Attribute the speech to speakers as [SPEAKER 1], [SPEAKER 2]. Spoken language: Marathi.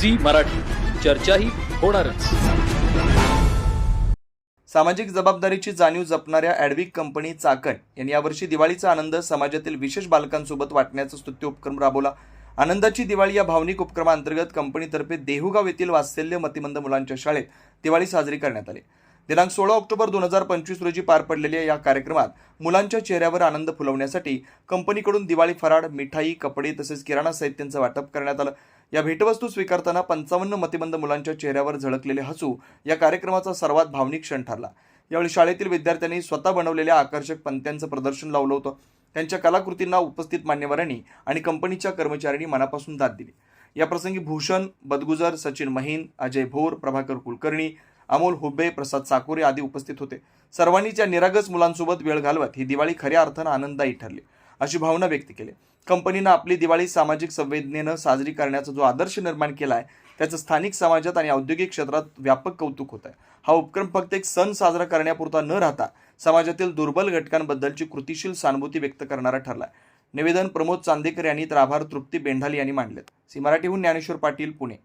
[SPEAKER 1] झी मराठी. चर्चाही होणारच.
[SPEAKER 2] सामाजिक जबाबदारीची जाणीव जपणाऱ्या ॲडविक कंपनी चाकण यांनी यावर्षी दिवाळीचा आनंद समाजातील विशेष बालकांसोबत वाटण्याचा स्तुत्य उपक्रम राबवला. आनंदाची दिवाळी या भावनिक उपक्रमाअंतर्गत कंपनीतर्फे देहुगाव येथील वात्सल्य मतिमंद मुलांच्या शाळेत दिवाळी साजरी करण्यात आली. दिनांक सोळा ऑक्टोबर दोन हजार पंचवीस रोजी पार पडलेल्या या कार्यक्रमात मुलांच्या चेहऱ्यावर आनंद फुलवण्यासाठी कंपनीकडून दिवाळी फराळ मिठाई कपडे तसेच किराणा साहित्यांचं वाटप करण्यात आलं. या भेटवस्तू स्वीकारताना पंचावन्न मतिमंद मुलांच्या चेहऱ्यावर झळकलेले हसू या कार्यक्रमाचा सर्वात भावनिक क्षण ठरला. यावेळी शाळेतील विद्यार्थ्यांनी स्वतः बनवलेल्या आकर्षक पंत्यांचं प्रदर्शन लावलं होतं. त्यांच्या कलाकृतींना उपस्थित मान्यवरांनी आणि कंपनीच्या कर्मचाऱ्यांनी मनापासून दाद दिली. याप्रसंगी भूषण बदगुजर सचिन महीन अजय भोर प्रभाकर कुलकर्णी अमोल हुब्बे प्रसाद साकोरे आदी उपस्थित होते. सर्वांनीच्या निरागस मुलांसोबत वेळ घालवत ही दिवाळी खऱ्या अर्थानं आनंददायी ठरली. अशी भावना व्यक्त केली. कंपनीनं आपली दिवाळी सामाजिक संवेदनेनं साजरी करण्याचा जो आदर्श निर्माण केला आहे त्याचं स्थानिक समाजात आणि औद्योगिक क्षेत्रात व्यापक कौतुक होत आहे हा उपक्रम फक्त एक सण साजरा करण्यापुरता न राहता समाजातील दुर्बल घटकांबद्दलची कृतिशील सहानुभूती व्यक्त करणारा ठरला निवेदन प्रमोद चांदेकर यांनी तर आभार तृप्ती बेंढाली यांनी मांडलेत. सी मराठीहून ज्ञानेश्वर पाटील पुणे.